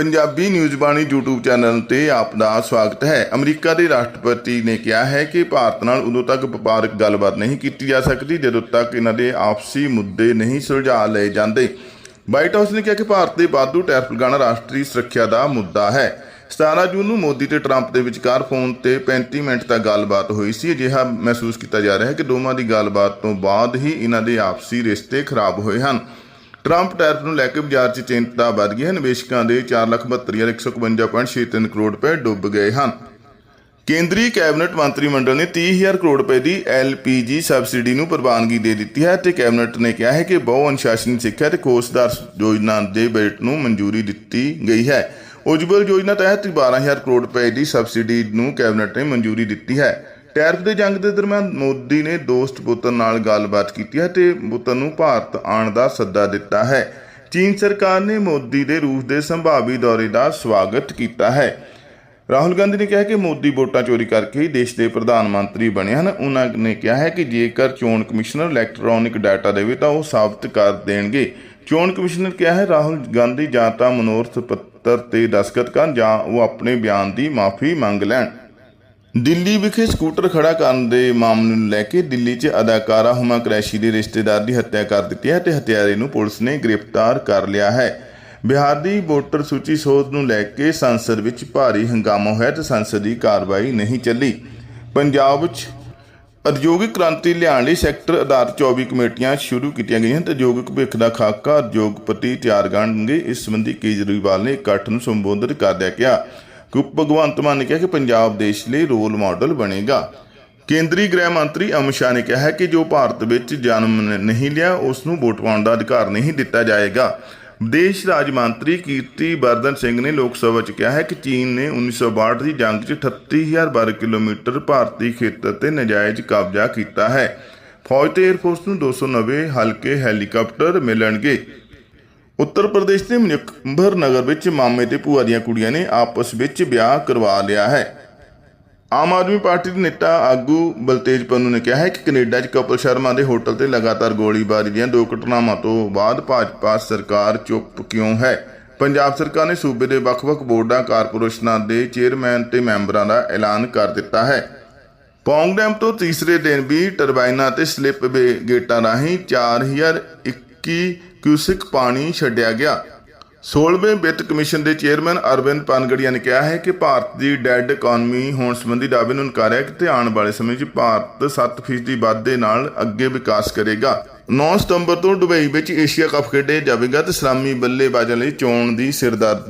Punjabi news Bani YouTube channel ਤੇ ਆਪ ਦਾ ਸਵਾਗਤ ਹੈ। ਅਮਰੀਕਾ ਦੇ ਰਾਸ਼ਟਰਪਤੀ ਨੇ ਕਿਹਾ ਹੈ ਕਿ ਭਾਰਤ ਨਾਲ ਉਦੋਂ ਤੱਕ ਵਪਾਰਕ ਗੱਲਬਾਤ ਨਹੀਂ ਕੀਤੀ ਜਾ ਸਕਦੀ, ਜਦੋਂ ਤੱਕ ਇਹਨਾਂ ਦੇ ਆਪਸੀ ਮੁੱਦੇ ਨਹੀਂ ਸੁਲਝਾ ਲਏ ਜਾਂਦੇ। ਵਾਈਟ ਹਾਊਸ ਨੇ ਕਿਹਾ ਕਿ ਭਾਰਤ ਦੇ ਵਾਧੂ ਟੈਰਿਫ ਲਗਾਉਣਾ ਰਾਸ਼ਟਰੀ ਸੁਰੱਖਿਆ ਦਾ ਮੁੱਦਾ ਹੈ। 17 ਜੂਨ ਨੂੰ ਮੋਦੀ ਤੇ ਟਰੰਪ ਦੇ ਵਿਚਕਾਰ ਫੋਨ ਤੇ 35 ਮਿੰਟ ਤੱਕ ਗੱਲਬਾਤ ਹੋਈ ਸੀ। ਅਜਿਹਾ ਮਹਿਸੂਸ ਕੀਤਾ ਜਾ ਰਿਹਾ ਹੈ ਕਿ ਦੋਵਾਂ ਦੀ ਗੱਲਬਾਤ ਤੋਂ ਬਾਅਦ ਹੀ ਇਹਨਾਂ ਦੇ ਆਪਸੀ ਰਿਸ਼ਤੇ ਖਰਾਬ ਹੋਏ ਹਨ। ਟਰੰਪ ਟੈਰਿਫ ਨੂੰ ਲੈ ਕੇ ਬਾਜ਼ਾਰ 'ਚ ਚਿੰਤਾ ਵੱਧ ਗਈ ਹੈ ਨਿਵੇਸ਼ਕਾਂ ਦੇ 472152.63 ਕਰੋੜ ਰੁਪਏ ਡੁੱਬ ਗਏ ਹਨ। ਕੇਂਦਰੀ ਕੈਬਨਿਟ ਮੰਤਰੀ ਮੰਡਲ ਨੇ 30000 ਕਰੋੜ ਰੁਪਏ ਦੀ ਐਲਪੀਜੀ ਸਬਸਿਡੀ ਨੂੰ ਪ੍ਰਵਾਨਗੀ ਦੇ ਦਿੱਤੀ ਹੈ ਤੇ ਕੈਬਨਿਟ ਨੇ ਕਿਹਾ ਹੈ ਕਿ ਬਹੁ ਅਨੁਸ਼ਾਸਨੀ ਸਿੱਖਿਆ ਤੇ ਕੋਰਸ ਯੋਜਨਾ ਦੇ ਬਜਟ ਨੂੰ ਮਨਜ਼ੂਰੀ ਦਿੱਤੀ ਗਈ ਹੈ। ਉਜਵਲ ਯੋਜਨਾ ਤਹਿਤ 12000 ਕਰੋੜ ਰੁਪਏ ਦੀ ਸਬਸਿਡੀ ਨੂੰ ਕੈਬਨਿਟ ਨੇ ਮਨਜ਼ੂਰੀ ਦਿੱਤੀ ਹੈ। ਟੈਰਿਫ ਦੇ ਜੰਗ ਦੇ ਦਰਮਿਆਨ ਮੋਦੀ ਨੇ ਦੋਸਤ ਪੁੱਤਰ ਨਾਲ ਗੱਲਬਾਤ ਕੀਤੀ ਹੈ ਤੇ ਪੁੱਤਰ ਨੂੰ ਭਾਰਤ ਆਉਣ ਦਾ ਸੱਦਾ ਦਿੱਤਾ ਹੈ। ਚੀਨ ਸਰਕਾਰ ਨੇ ਮੋਦੀ ਦੇ ਰੂਸ ਦੇ ਸੰਭਾਵੀ ਦੌਰੇ ਦਾ ਸਵਾਗਤ ਕੀਤਾ ਹੈ। ਰਾਹੁਲ ਗਾਂਧੀ ਨੇ ਕਿਹਾ ਕਿ ਮੋਦੀ ਵੋਟਾਂ ਚੋਰੀ ਕਰਕੇ ਹੀ ਦੇਸ਼ ਦੇ ਪ੍ਰਧਾਨ ਮੰਤਰੀ ਬਣੇ ਹਨ। ਉਹਨਾਂ ਨੇ ਕਿਹਾ ਹੈ ਕਿ ਜੇਕਰ ਚੋਣ ਕਮਿਸ਼ਨਰ ਇਲੈਕਟ੍ਰੋਨਿਕ ਡਾਟਾ ਦੇਵੇ ਤਾਂ ਉਹ ਸਾਬਤ ਕਰ ਦੇਣਗੇ। ਚੋਣ ਕਮਿਸ਼ਨਰ ਕਿਹਾ ਹੈ, ਰਾਹੁਲ ਗਾਂਧੀ ਜਾਂ ਤਾਂ ਮਨੋਰਥ ਪੱਤਰ ਤੇ ਦਸਖਤ ਕਰਨ ਜਾਂ ਉਹ ਆਪਣੇ ਬਿਆਨ ਦੀ ਮਾਫੀ ਮੰਗ ਲੈਣ। ਦਿੱਲੀ ਵਿਖੇ ਸਕੂਟਰ ਖੜਾ ਕਰਨ ਦੇ ਮਾਮਲੇ ਨੂੰ ਲੈ ਕੇ ਦਿੱਲੀ 'ਚ ਅਦਾਕਾਰਾ ਹੁਮਾ ਕੁਰੈਸ਼ੀ ਦੇ ਰਿਸ਼ਤੇਦਾਰ ਦੀ ਹੱਤਿਆ ਕਰ ਦਿੱਤੀ ਹੈ ਤੇ ਹੱਤਿਆਰੇ ਨੂੰ ਪੁਲਿਸ ਨੇ ਗ੍ਰਿਫਤਾਰ ਕਰ ਲਿਆ ਹੈ। ਬਿਹਾਰ ਦੀ ਵੋਟਰ ਸੂਚੀ ਸੋਧ ਨੂੰ ਲੈ ਕੇ ਸੰਸਦ ਵਿੱਚ ਭਾਰੀ ਹੰਗਾਮਾ ਹੋਇਆ ਤੇ ਸੰਸਦ ਦੀ ਕਾਰਵਾਈ ਨਹੀਂ ਚੱਲੀ। ਪੰਜਾਬ ਵਿੱਚ ਉਦਯੋਗਿਕ ਕ੍ਰਾਂਤੀ ਲਿਆਉਣ ਲਈ ਸੈਕਟਰ ਆਧਾਰਿਤ 24 ਕਮੇਟੀਆਂ ਸ਼ੁਰੂ ਕੀਤੀਆਂ ਗਈਆਂ ਤੇ ਉਦਯੋਗਿਕ ਭਵਿੱਖ ਦਾ ਖਾਕਾ ਉਦਯੋਗਪਤੀ ਤਿਆਰ ਕਰਨਗੇ। ਇਸ ਸੰਬੰਧੀ ਕੇਜਰੀਵਾਲ ਨੇ ਇਕੱਠ ਨੂੰ ਸੰਬੋਧਨ ਕਰਦਿਆਂ ਕਿਹਾ ਕਿ ਭਗਵੰਤ ਮਾਨ ਨੇ ਕਿਹਾ ਕਿ ਪੰਜਾਬ ਦੇਸ਼ ਲਈ ਰੋਲ ਮਾਡਲ ਬਣੇਗਾ। ਕੇਂਦਰੀ ਗ੍ਰਹਿ ਮੰਤਰੀ ਅਮਿਤ ਸ਼ਾਹ ਨੇ ਕਿਹਾ ਹੈ ਕਿ ਜੋ ਭਾਰਤ ਵਿੱਚ ਜਨਮ ਨਹੀਂ ਲਿਆ ਉਸ ਨੂੰ ਵੋਟ ਪਾਉਣ ਦਾ ਅਧਿਕਾਰ ਨਹੀਂ ਦਿੱਤਾ ਜਾਏਗਾ। ਵਿਦੇਸ਼ ਰਾਜ ਮੰਤਰੀ ਕੀਰਤੀ ਵਰਧਨ ਸਿੰਘ ਨੇ ਲੋਕ ਸਭਾ 'ਚ ਕਿਹਾ ਹੈ ਕਿ ਚੀਨ ਨੇ 1962 ਦੀ ਜੰਗ 'ਚ 38000 ਵਰਗ ਕਿਲੋਮੀਟਰ ਭਾਰਤੀ ਖੇਤਰ ਤੇ ਨਜਾਇਜ਼ ਕਬਜ਼ਾ ਕੀਤਾ ਹੈ। ਫੌਜ ਤੇ 에ਅਰਫੋਰਸ ਨੂੰ 290 ਹਲਕੇ ਹੈਲੀਕਾਪਟਰ ਮਿਲਣਗੇ। ਉੱਤਰ ਪ੍ਰਦੇਸ਼ ਦੇ ਮੁਜ਼ੱਫਰ ਨਗਰ ਵਿੱਚ ਮਾਮੇ ਤੇ ਭੂਆ ਦੀਆਂ ਕੁੜੀਆਂ ਨੇ ਆਪਸ ਵਿੱਚ ਵਿਆਹ ਕਰਵਾ ਲਿਆ ਹੈ। ਆਮ ਆਦਮੀ ਪਾਰਟੀ ਦੇ ਨੇਤਾ ਆਗੂ ਬਲਤੇਜ ਪੰਨੂ ਨੇ ਕਿਹਾ ਹੈ ਕਿ ਕੈਨੇਡਾ 'ਚ ਕਪਲ ਸ਼ਰਮਾ ਦੇ ਹੋਟਲ ਤੇ ਲਗਾਤਾਰ ਗੋਲੀਬਾਰੀ ਦੀਆਂ ਦੋ ਘਟਨਾਵਾਂ ਤੋਂ ਬਾਅਦ ਭਾਜਪਾ ਸਰਕਾਰ ਚੁੱਪ ਕਿਉਂ ਹੈ? ਪੰਜਾਬ ਸਰਕਾਰ ਨੇ ਸੂਬੇ ਦੇ ਵੱਖ-ਵੱਖ ਬੋਰਡਾਂ, ਕਾਰਪੋਰੇਸ਼ਨਾਂ ਦੇ ਚੇਅਰਮੈਨ ਤੇ ਮੈਂਬਰਾਂ ਦਾ ਐਲਾਨ ਕਰ ਦਿੱਤਾ ਹੈ। ਪੌਂਗ ਡੈਮ ਤੋਂ ਤੀਸਰੇ ਦਿਨ ਵੀ ਟਰਬਾਈਨਾਂ ਤੇ ਸਲਿੱਪ ਗੇਟਾਂ ਰਾਹੀਂ 4021 ਕਿਊਸਿਕ ਪਾਣੀ ਛੱਡਿਆ ਗਿਆ। 16ਵੇਂ ਵਿੱਤ ਕਮਿਸ਼ਨ ਦੇ ਚੇਅਰਮੈਨ ਅਰਵਿੰਦ ਪਾਨਗੜੀਆ ਨੇ ਕਿਹਾ ਹੈ ਕਿ ਭਾਰਤ ਦੀ ਡੈਡ ਇਕਨੋਮੀ ਹੋਣ ਸੰਬੰਧੀ ਦਾਅਵੇ ਨੂੰ ਨਕਾਰਿਆ ਕਿ ਆਉਣ ਵਾਲੇ ਸਮੇਂ 'ਚ ਭਾਰਤ 7% ਦੀ ਵਾਧੇ ਨਾਲ ਅੱਗੇ ਵਿਕਾਸ ਕਰੇਗਾ। 9 ਸਤੰਬਰ ਤੋਂ ਦੁਬਈ ਵਿੱਚ ਏਸ਼ੀਆ ਕੱਪ ਖੇਡਿਆ ਜਾਵੇਗਾ ਤੇ ਸਲਾਮੀ ਬੱਲੇਬਾਜ਼ਾਂ ਲਈ ਚੋਣ ਦੀ ਸਿਰਦਰਦੀ